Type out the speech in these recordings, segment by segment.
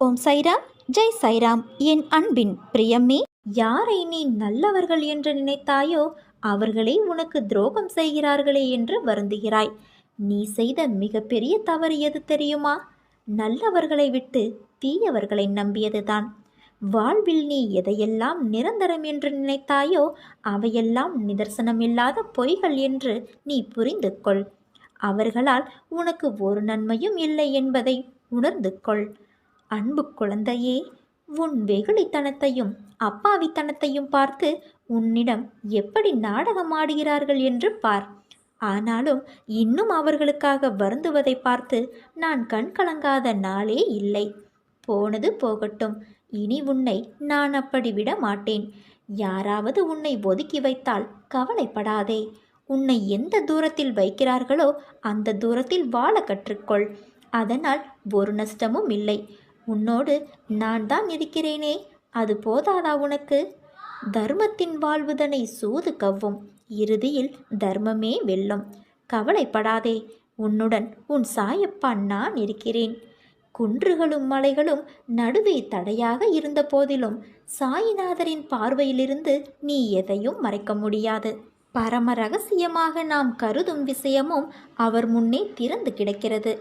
ஓம் சைராம் ஜெய் சைராம். என் அன்பின் பிரியம்மே யாரை நீ நல்லவர்கள் என்று நினைத்தாயோ அவர்களே உனக்கு துரோகம் செய்கிறார்களே என்று வருந்துகிறாய். நீ செய்த மிகப்பெரிய தவறு எது தெரியுமா? நல்லவர்களை விட்டு தீயவர்களை நம்பியதுதான். வாழ்வில் நீ எதையெல்லாம் நிரந்தரம் என்று நினைத்தாயோ அவையெல்லாம் நிதர்சனமில்லாத பொய்கள் என்று நீ புரிந்து கொள் அவர்களால் உனக்கு ஒரு நன்மையும் இல்லை என்பதை உணர்ந்து கொள் அன்பு குழந்தையே உன் வெகுளித்தனத்தையும் அப்பாவித்தனத்தையும் பார்த்து உன்னிடம் எப்படி நாடகம் ஆடுகிறார்கள் என்று பார். ஆனாலும் இன்னும் அவர்களுக்காக வருந்துவதை பார்த்து நான் கண் கலங்காத நாளே இல்லை. போனது போகட்டும். இனி உன்னை நான் அப்படி விட மாட்டேன். யாராவது உன்னை ஒதுக்கி வைத்தால் கவலைப்படாதே. உன்னை எந்த தூரத்தில் வைக்கிறார்களோ அந்த தூரத்தில் வாழ கற்றுக்கொள். அதனால் ஒரு நஷ்டமும் இல்லை. உன்னோடு நான் தான் இருக்கிறேனே அது போதாதா உனக்கு? தர்மத்தின் வாழ்வுதனை சூது கவ்வும். இறுதியில் தர்மமே வெல்லும். கவலைப்படாதே உன்னுடன் உன் சாயப்பா நான் இருக்கிறேன். குன்றுகளும் மலைகளும் நடுவே தடையாக இருந்த போதிலும் சாயிநாதரின் பார்வையிலிருந்து நீ எதையும் மறைக்க முடியாது. பரம ரகசியமாக நாம் கருதும் விஷயமும் அவர் முன்னே திறந்து கிடக்கிறது.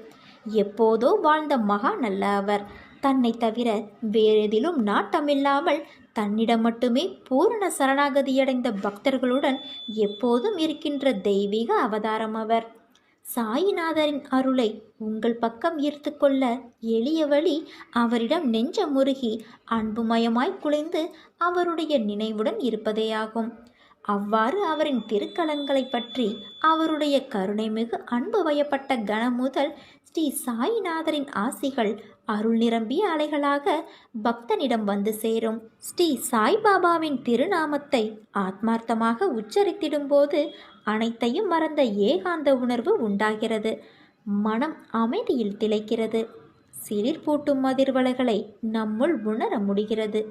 எப்போதோ வாழ்ந்த மகான் அல்ல அவர். தன்னை தவிர வேறெதிலும் நாட்டமில்லாமல் தன்னிடம் மட்டுமே பூரண சரணாகதியடைந்த பக்தர்களுடன் எப்போதும் இருக்கின்ற தெய்வீக அவதாரம் அவர். சாயிநாதரின் அருளை உங்கள் பக்கம் ஈர்த்து கொள்ள எளிய வழி அவரிடம் நெஞ்ச முருகி அன்புமயமாய் குலைந்து அவருடைய நினைவுடன் இருப்பதேயாகும். அவ்வாறு அவரின் திருக்கலங்களை பற்றி அவருடைய கருணைமிகு அன்பு வயப்பட்ட கணம் முதல் ஸ்ரீ சாயிநாதரின் ஆசிகள் அருள் நிரம்பிய அலைகளாக பக்தனிடம் வந்து சேரும். ஸ்ரீ சாய்பாபாவின் திருநாமத்தை ஆத்மார்த்தமாக உச்சரித்திடும்போது அனைத்தையும் மறந்த ஏகாந்த உணர்வு உண்டாகிறது. மனம் அமைதியில் திளைக்கிறது. சிலிர்பூட்டும் அதிர்வலைகளை நம்முள் உணர முடிகிறது.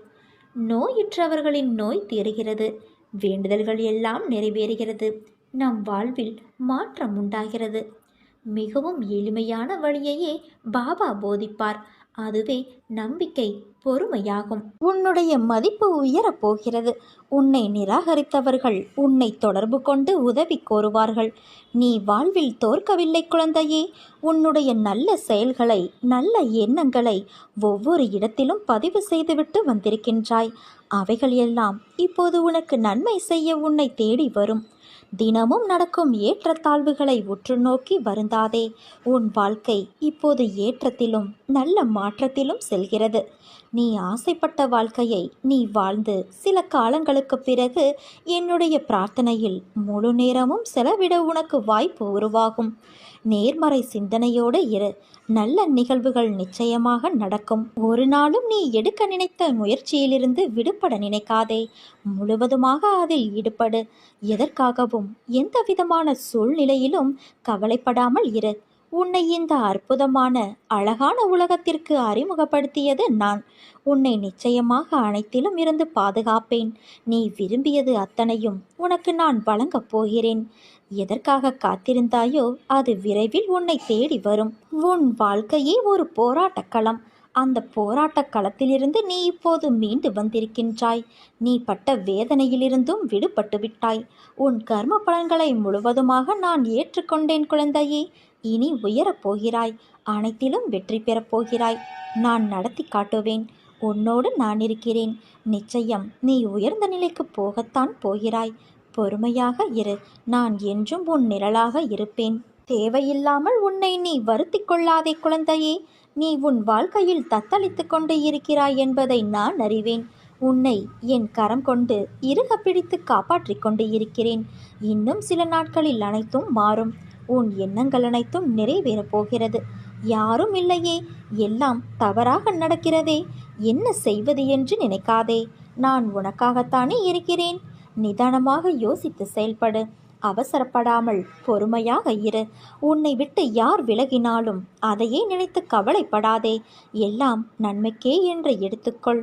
நோயுற்றவர்களின் நோய் தீருகிறது வேண்டுதல்கள் எல்லாம் நிறைவேறுகிறது. நம் வாழ்வில் மாற்றம் உண்டாகிறது. மிகவும் எளிமையான வழியையே பாபா போதிப்பார். அதுவே நம்பிக்கை பொறுமையாகும். உன்னுடைய மதிப்பு உயரப் போகிறது. உன்னை நிராகரித்தவர்கள் உன்னை தொடர்பு கொண்டு உதவி கோருவார்கள். நீ வாழ்வில் தோற்கவில்லை குழந்தையே. உன்னுடைய நல்ல செயல்களை நல்ல எண்ணங்களை ஒவ்வொரு இடத்திலும் பதிவு செய்துவிட்டு வந்திருக்கின்றாய். அவைகள் எல்லாம் இப்போது உனக்கு நன்மை செய்ய உன்னை தேடி வரும். தினமும் நடக்கும் ஏற்றத்தாழ்வுகளை உற்று நோக்கி வருந்தாதே. உன் வாழ்க்கை இப்போது ஏற்றத்திலும் நல்ல மாற்றத்திலும் செல்கிறது. நீ ஆசைப்பட்ட வாழ்க்கையை நீ வாழ்ந்து சில காலங்களுக்கு பிறகு என்னுடைய பிரார்த்தனையில் முழு நேரமும் செலவிட உனக்கு வாய்ப்பு உருவாகும். நேர்மறை சிந்தனையோடு இரு. நல்ல நிகழ்வுகள் நிச்சயமாக நடக்கும். ஒரு நாளும் நீ எடுக்க நினைத்த முயற்சியிலிருந்து விடுபட நினைக்காதே. முழுவதுமாக அதில் ஈடுபடு. எதற்காகவும் எந்த விதமான சூழ்நிலையிலும் கவலைப்படாமல் இரு. உன்னை இந்த அற்புதமான அழகான உலகத்திற்கு அறிமுகப்படுத்தியது நான். உன்னை நிச்சயமாக அனைத்திலும் இருந்து பாதுகாப்பேன். நீ விரும்பியது அத்தனையும் உனக்கு நான் வழங்கப் போகிறேன். எதற்காக காத்திருந்தாயோ அது விரைவில் உன்னை தேடி வரும். உன் வாழ்க்கையே ஒரு போராட்டக் களம். அந்த போராட்டக் களத்திலிருந்து நீ இப்போது மீண்டு வந்திருக்கின்றாய். நீ பட்ட வேதனையிலிருந்தும் விடுபட்டு விட்டாய். உன் கர்ம பலன்களை முழுவதுமாக நான் ஏற்றுக்கொண்டேன் குழந்தையே. இனி உயரப் போகிறாய். அனைத்திலும் வெற்றி பெறப் போகிறாய். நான் நடத்தி காட்டுவேன். உன்னோடு நான் இருக்கிறேன். நிச்சயம் நீ உயர்ந்த நிலைக்கு போகத்தான் போகிறாய். பொறுமையாக இரு. நான் என்றும் உன் நிழலாக இருப்பேன். தேவையில்லாமல் உன்னை நீ வருத்தி கொள்ளாதே குழந்தையே. நீ உன் வாழ்க்கையில் தத்தளித்து கொண்டு இருக்கிறாய் என்பதை நான் அறிவேன். உன்னை என் கரம் கொண்டு இறுக பிடித்து காப்பாற்றிக் கொண்டு இருக்கிறேன். இன்னும் சில நாட்களில் அனைத்தும் மாறும். உன் எண்ணங்கள் அனைத்தும் நிறைவேறப் போகிறது. யாரும் இல்லையே எல்லாம் தவறாக நடக்கிறதே. என்ன செய்வது என்று நினைக்காதே. நான் உனக்காகத்தானே இருக்கிறேன். நிதானமாக யோசித்து செயல்படு. அவசரப்படாமல் பொறுமையாக இரு. உன்னை விட்டு யார் விலகினாலும் அதையே நினைத்து கவலைப்படாதே. எல்லாம் நன்மைக்கே என்று எடுத்துக்கொள்.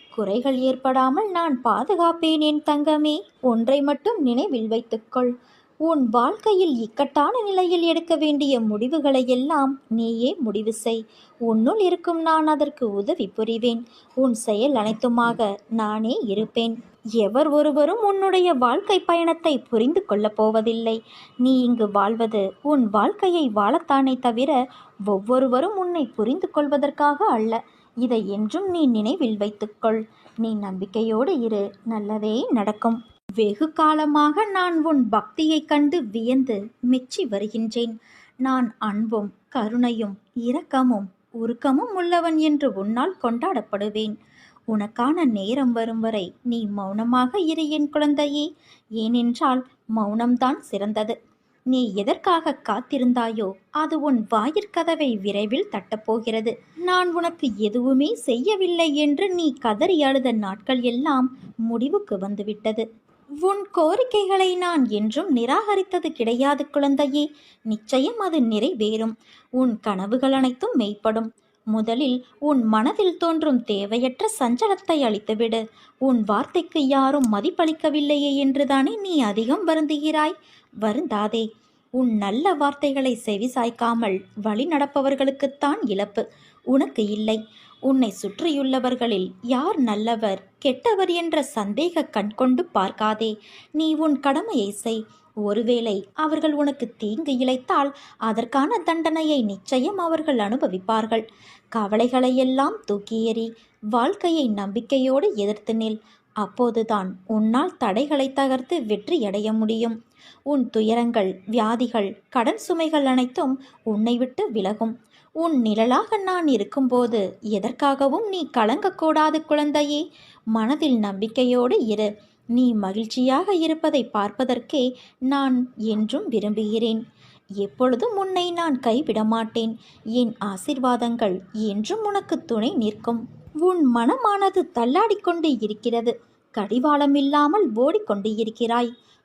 குறைகள் ஏற்படாமல் நான் பாதுகாப்பேன் என் தங்கமே. ஒன்றை மட்டும் நினைவில் வைத்துக்கொள். உன் வாழ்க்கையில் இக்கட்டான நிலையில் எடுக்க வேண்டிய முடிவுகளை எல்லாம் நீயே முடிவு செய். உன்னுள் இருக்கும் நான் அதற்கு உதவி புரிவேன். உன் செயல் அனைத்துமாக நானே இருப்பேன். எவர் ஒருவரும் உன்னுடைய வாழ்க்கை பயணத்தை புரிந்து கொள்ளப் போவதில்லை. நீ இங்கு வாழ்வது உன் வாழ்க்கையை வாழத்தானே தவிர ஒவ்வொருவரும் உன்னை புரிந்து கொள்வதற்காக அல்ல. இதை என்றும் நீ நினைவில் வைத்துக்கொள். நீ நம்பிக்கையோடு இரு நல்லதே நடக்கும். வெகு காலமாக நான் உன் பக்தியைக் கண்டு வியந்து மெச்சி வருகின்றேன். நான் அன்பும் கருணையும் இரக்கமும் உருக்கமும் உள்ளவன் என்று உன்னால் கொண்டாடப்படுவேன். உனக்கான நேரம் வரும் வரை நீ மௌனமாக இரு என் குழந்தையே. ஏனென்றால் மௌனம்தான் சிறந்தது. நீ எதற்காக காத்திருந்தாயோ அது உன் வாயிற்கதவை விரைவில் தட்டப்போகிறது. நான் உனக்கு எதுவுமே செய்யவில்லை என்று நீ கதறி அழுத நாட்கள் எல்லாம் முடிவுக்கு வந்துவிட்டது. உன் கோரிக்கைகளை நான் என்றும் நிராகரித்தது கிடையாது குழந்தையே. நிச்சயம் அது நிறைவேறும். உன் கனவுகள் அனைத்தும் மெய்ப்படும். முதலில் உன் மனதில் தோன்றும் தேவையற்ற சஞ்சலத்தை அளித்துவிடு. உன் வார்த்தைக்கு யாரும் மதிப்பளிக்கவில்லையே என்றுதானே நீ அதிகம் வருந்துகிறாய்? வருந்தாதே. உன் நல்ல வார்த்தைகளை செவிசாய்க்காமல் வழி நடப்பவர்களுக்குத்தான் இழப்பு. உனக்கு இல்லை. உன்னை சுற்றியுள்ளவர்களில் யார் நல்லவர் கெட்டவர் என்ற சந்தேக கண்கொண்டு பார்க்காதே. நீ உன் கடமையை செய். ஒருவேளை அவர்கள் உனக்கு தீங்கு இழைத்தால் அதற்கான தண்டனையை நிச்சயம் அவர்கள் அனுபவிப்பார்கள். கவலைகளையெல்லாம் தூக்கி எறி வாழ்க்கையை நம்பிக்கையோடு எதிர்த்து நில். அப்போதுதான் உன்னால் தடைகளை தகர்த்து வெற்றியடைய முடியும். உன் துயரங்கள் வியாதிகள் கடன் சுமைகள் அனைத்தும் உன்னை விட்டு விலகும். உன் நிழலாக நான் இருக்கும்போது எதற்காகவும் நீ கலங்கக்கூடாது குழந்தையே. மனதில் நம்பிக்கையோடு இரு. நீ மகிழ்ச்சியாக இருப்பதை பார்ப்பதற்கே நான் என்றும் விரும்புகிறேன். எப்பொழுதும் உன்னை நான் கைவிட மாட்டேன் என் ஆசிர்வாதங்கள் என்றும் உனக்கு துணை நிற்கும். உன் மனமானது தள்ளாடிக்கொண்டு இருக்கிறது. கடிவாளம் இல்லாமல் ஓடிக்கொண்டு இருக்கிறாய்.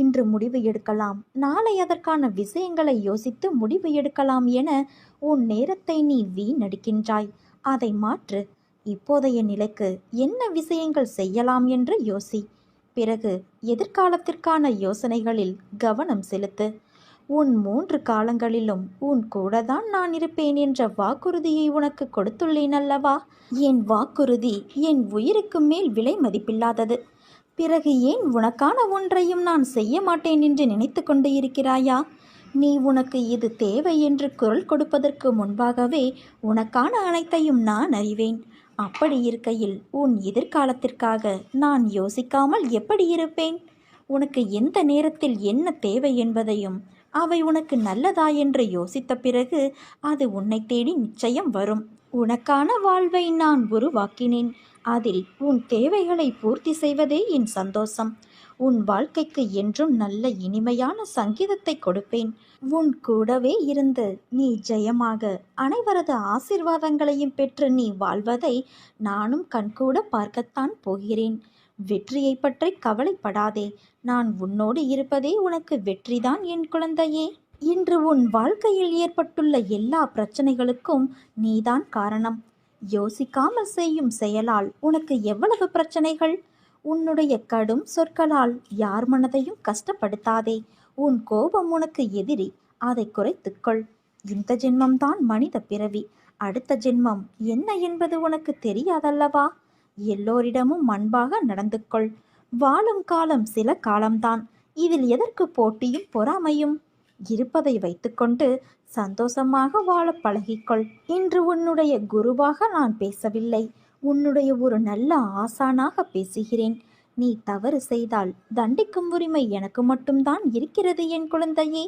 இன்று முடிவு எடுக்கலாம். நாளை அதற்கான விஷயங்களை யோசித்து முடிவு எடுக்கலாம் என உன் நேரத்தை நீ வீணடிக்கின்றாய். அதை மாற்று. இப்போதைய நிலைக்கு என்ன விஷயங்கள் செய்யலாம் என்று யோசி. பிறகு எதிர்காலத்திற்கான யோசனைகளில் கவனம் செலுத்து. உன் மூன்று காலங்களிலும் உன் கூட தான் நான் இருப்பேன் என்ற வாக்குறுதியை உனக்கு கொடுத்துள்ளேன் அல்லவா? என் வாக்குறுதி என் உயிருக்கு மேல் விலை மதிப்பில்லாதது. பிறகு ஏன் உனக்கான ஒன்றையும் நான் செய்ய மாட்டேன் என்று நினைத்து கொண்டு இருக்கிறாயா? நீ உனக்கு இது தேவை என்று குரல் கொடுப்பதற்கு முன்பாகவே உனக்கான அனைத்தையும் நான் அறிவேன். அப்படி இருக்கையில் உன் எதிர்காலத்திற்காக நான் யோசிக்காமல் எப்படி இருப்பேன்? உனக்கு எந்த நேரத்தில் என்ன தேவை என்பதையும் அவை உனக்கு நல்லதா என்று யோசித்த பிறகு அது உன்னை தேடி நிச்சயம் வரும். உனக்கான வாழ்வை நான் உருவாக்கினேன். அதில் உன் தேவைகளை பூர்த்தி செய்வதே என் சந்தோஷம். உன் வாழ்க்கைக்கு என்றும் நல்ல இனிமையான சங்கீதத்தை கொடுப்பேன். உன் கூடவே இருந்து நீ ஜெயமாக அனைவரது ஆசிர்வாதங்களையும் பெற்று நீ வாழ்வதை நானும் கண்கூட பார்க்கத்தான் போகிறேன். வெற்றியை பற்றி கவலைப்படாதே. நான் உன்னோடு இருப்பதே உனக்கு வெற்றிதான் என் குழந்தையே. இன்று உன் வாழ்க்கையில் ஏற்பட்டுள்ள எல்லா பிரச்சனைகளுக்கும் நீதான் காரணம். யோசிக்காமல் செய்யும் செயலால் உனக்கு எவ்வளவு பிரச்சனைகள்? உன்னுடைய கடும் சொற்களால் யார் மனதையும் கஷ்டப்படுத்தாதே. உன் கோபம் உனக்கு எதிரி அதை குறைத்துக்கொள் இந்த ஜென்மம்தான் மனித பிறவி. அடுத்த ஜென்மம் என்ன என்பது உனக்கு தெரியாதல்லவா? எல்லோரிடமும் அன்பாக நடந்து கொள் வாழும் காலம் சில காலம்தான். இதில் எதற்கு போட்டியும் பொறாமையும்? இருப்பதை வைத்துக்கொண்டு சந்தோஷமாக வாழ பழகிக்கொள். இன்று உன்னுடைய குருவாக நான் பேசவில்லை. உன்னுடைய ஒரு நல்ல ஆசானாக பேசுகிறேன். நீ தவறு செய்தால் தண்டிக்கும் உரிமை எனக்கு மட்டும்தான் இருக்கிறது என் குழந்தையே.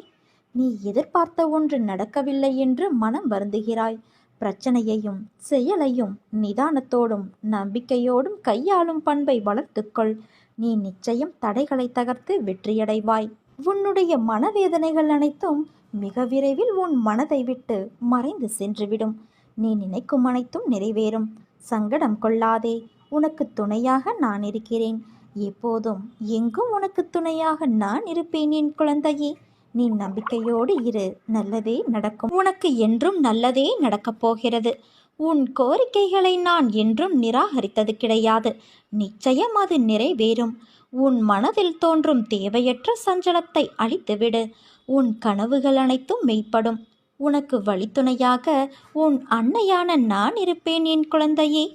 நீ எதிர்பார்த்த ஒன்று நடக்கவில்லை என்று மனம் வருந்துகிறாய். பிரச்சனையையும் செயலையும் நிதானத்தோடும் நம்பிக்கையோடும் கையாளும் பண்பை வளர்த்துக்கொள். நீ நிச்சயம் தடைகளை தகர்த்து வெற்றியடைவாய். உன்னுடைய மனவேதனைகள் அனைத்தும் மிக விரைவில் உன் மனதை விட்டு மறைந்து சென்றுவிடும். நீ நினைக்கும் அனைத்தும் நிறைவேறும். சங்கடம் கொள்ளாதே. உனக்கு துணையாக நான் இருக்கிறேன். எப்போதும் எங்கும் உனக்கு துணையாக நான் இருப்பேன் என் குழந்தையே. நீ நம்பிக்கையோடு இரு நல்லதே நடக்கும். உனக்கு என்றும் நல்லதே நடக்கப் போகிறது. உன் கோரிக்கைகளை நான் என்றும் நிராகரித்தது கிடையாது. நிச்சயம் அது நிறைவேறும். உன் மனதில் தோன்றும் தேவையற்ற சஞ்சலத்தை அழித்துவிடு. உன் கனவுகள் அனைத்தும் மெய்ப்படும். உனக்கு வழித்துணையாக உன் அன்னையான நான் இருப்பேன் என் குழந்தையே.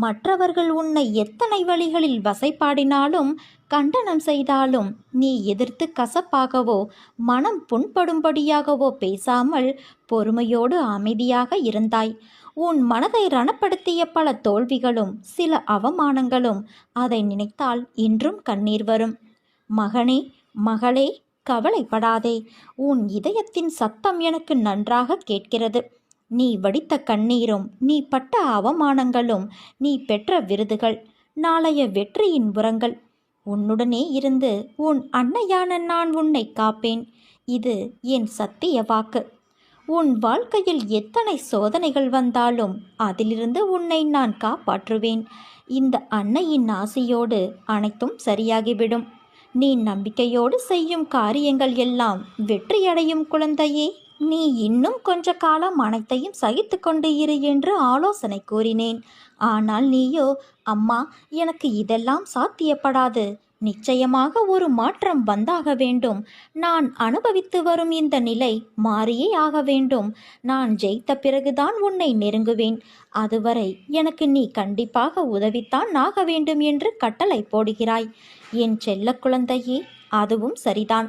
மற்றவர்கள் உன்னை எத்தனை வழிகளில் வசைப்பாடினாலும் கண்டனம் செய்தாலும் நீ எதிர்த்து கசப்பாகவோ மனம் புண்படும்படியாகவோ பேசாமல் பொறுமையோடு அமைதியாக இருந்தாய். உன் மனதை ரணப்படுத்திய பல தோல்விகளும் சில அவமானங்களும் அதை நினைத்தால் இன்றும் கண்ணீர் வரும். மகனே மகளே கவலைப்படாதே. உன் இதயத்தின் சத்தம் எனக்கு நன்றாக கேட்கிறது. நீ வடித்த கண்ணீரும் நீ பட்ட அவமானங்களும் நீ பெற்ற விருதுகள் நாளைய வெற்றியின் உரங்கள். உன்னுடனே இருந்து உன் அன்னையான நான் உன்னை காப்பேன். இது என் சத்திய வாக்கு. உன் வாழ்க்கையில் எத்தனை சோதனைகள் வந்தாலும் அதிலிருந்து உன்னை நான் காப்பாற்றுவேன். இந்த அன்னையின் ஆசையோடு அனைத்தும் சரியாகிவிடும். நீ நம்பிக்கையோடு செய்யும் காரியங்கள் எல்லாம் வெற்றியடையும் குழந்தையே. நீ இன்னும் கொஞ்ச காலம் அனைத்தையும் சகித்து கொண்டு இரு என்று ஆலோசனை கூறினேன். ஆனால் நீயோ அம்மா எனக்கு இதெல்லாம் சாத்தியப்படாது. நிச்சயமாக ஒரு மாற்றம் வந்தாக வேண்டும். நான் அனுபவித்து வரும் இந்த நிலை மாறியே ஆக வேண்டும். நான் ஜெயித்த பிறகுதான் உன்னை நெருங்குவேன். அதுவரை எனக்கு நீ கண்டிப்பாக உதவித்தான் ஆக வேண்டும் என்று கட்டளை போடுகிறாய். என் செல்ல குழந்தையே அதுவும் சரிதான்.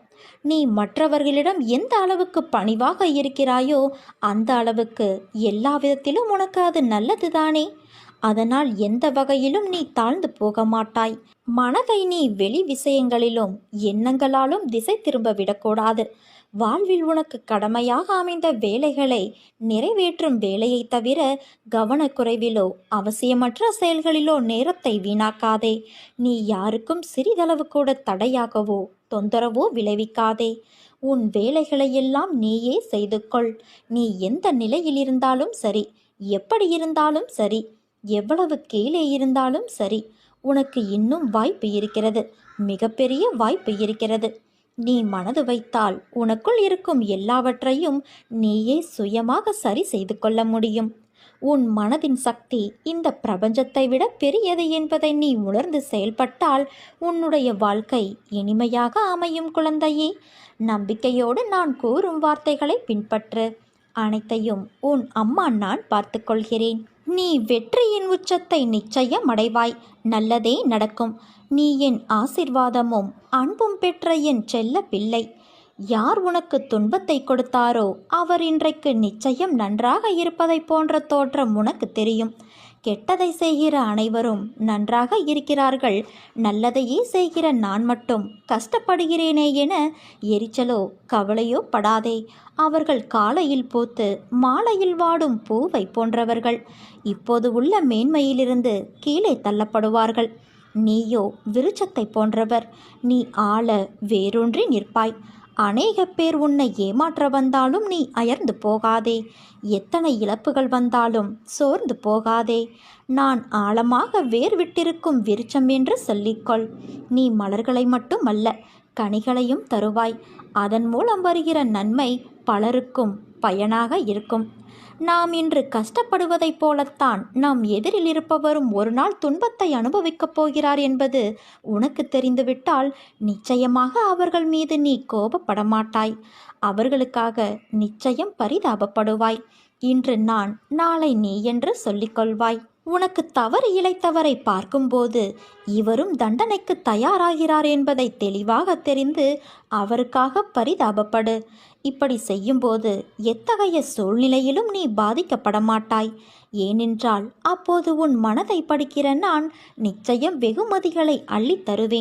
நீ மற்றவர்களிடம் எந்த அளவுக்கு பணிவாக இருக்கிறாயோ அந்த அளவுக்கு எல்லா விதத்திலும் உனக்கு அது நல்லதுதானே? அதனால் எந்த வகையிலும் நீ தாழ்ந்து போக மாட்டாய். மனதை நீ வெளி விஷயங்களிலும் எண்ணங்களாலும் திசை திரும்ப விடக்கூடாது. வாழ்வில் உனக்கு கடமையாக அமைந்த வேலைகளை நிறைவேற்றும் வேலையை தவிர கவனக்குறைவிலோ அவசியமற்ற செயல்களிலோ நேரத்தை வீணாக்காதே. நீ யாருக்கும் சிறிதளவு கூட தடையாகவோ தொந்தரவோ விளைவிக்காதே. உன் வேலைகளையெல்லாம் நீயே செய்து கொள் நீ எந்த நிலையில் இருந்தாலும் சரி. எப்படி இருந்தாலும் சரி. எவ்வளவு கீழே இருந்தாலும் சரி. உனக்கு இன்னும் வாய்ப்பு இருக்கிறது. மிகப்பெரிய வாய்ப்பு இருக்கிறது. நீ மனது வைத்தால் உனக்குள் இருக்கும் எல்லாவற்றையும் நீயே சுயமாக சரி செய்து கொள்ள முடியும். உன் மனதின் சக்தி இந்த பிரபஞ்சத்தை விட பெரியது என்பதை நீ உணர்ந்து செயல்பட்டால் உன்னுடைய வாழ்க்கை இனிமையாக அமையும் குழந்தையே. நம்பிக்கையோடு நான் கூறும் வார்த்தைகளை பின்பற்று. அனைத்தையும் உன் அம்மா நான் பார்த்துக்கொள்கிறேன் நீ வெற்றியின் உச்சத்தை நிச்சயம் அடைவாய். நல்லதே நடக்கும். நீ என் ஆசிர்வாதமும் அன்பும் பெற்ற என் செல்ல பிள்ளை. யார் உனக்கு துன்பத்தை கொடுத்தாரோ அவர் இன்றைக்கு நிச்சயம் நன்றாக இருப்பதைப் போன்ற தோற்றம் உனக்கு தெரியும். கெட்டதை செய்கிற அனைவரும் நன்றாக இருக்கிறார்கள். நல்லதையே செய்கிற நான் மட்டும் கஷ்டப்படுகிறேனே என எரிச்சலோ கவலையோ படாதே. அவர்கள் காலையில் பூத்து மாலையில் வாடும் பூவை போன்றவர்கள். இப்போது உள்ள மேன்மையிலிருந்து கீழே தள்ளப்படுவார்கள். நீயோ விருட்சத்தை போன்றவர். நீ ஆள வேரூன்றி நிற்பாய். அநேக பேர் உன்னை ஏமாற்ற வந்தாலும் நீ அயர்ந்து போகாதே. எத்தனை இழப்புகள் வந்தாலும் சோர்ந்து போகாதே. நான் ஆழமாக வேர் விட்டிருக்கும் விருச்சம் என்று சொல்லிக்கொள். நீ மலர்களை மட்டும் அல்ல கனிகளையும் தருவாய். அதன் மூலம் வருகிற நன்மை பலருக்கும் பயனாக இருக்கும். நாம் இன்று கஷ்டப்படுவதைப் போலத்தான் நாம் எதிரில் இருப்பவரும் ஒரு நாள் துன்பத்தை அனுபவிக்கப் போகிறார் என்பது உனக்கு தெரிந்துவிட்டால் நிச்சயமாக அவர்கள் மீது நீ கோபப்பட மாட்டாய் அவர்களுக்காக நிச்சயம் பரிதாபப்படுவாய். இன்று நான் நாளை நீ என்று சொல்லிக்கொள்வாய். உனக்கு தவறு இழைத்தவரை பார்க்கும்போது இவரும் தண்டனைக்கு தயாராகிறார் என்பதை தெளிவாக தெரிந்து அவருக்காக பரிதாபப்படு. இப்படி செய்யும்போது எத்தகைய சூழ்நிலையிலும் நீ பாதிக்கப்பட மாட்டாய் ஏனென்றால் அப்போது உன் மனதை படிக்கிற நான் நிச்சயம் வெகுமதிகளை அள்ளித் தருவேன்.